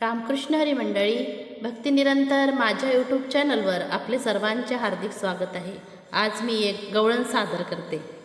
रामकृष्ण हरी मंडळी भक्तिनिरंतर माझ्या यूट्यूब चॅनलवर आपले सर्वांचे हार्दिक स्वागत आहे. आज मी एक गवळण सादर करते.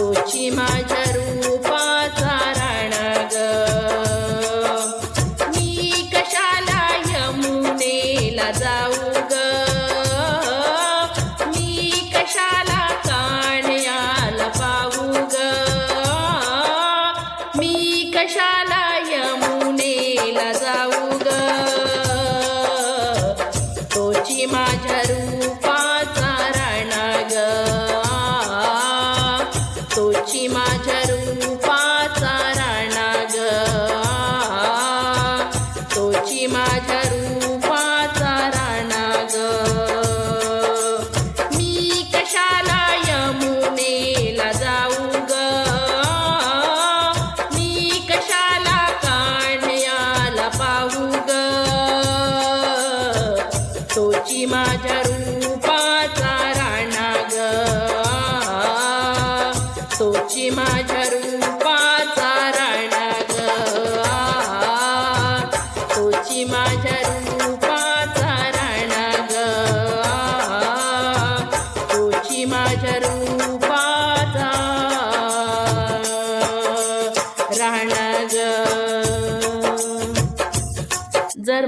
तोची माझ्या रूपाचा majaru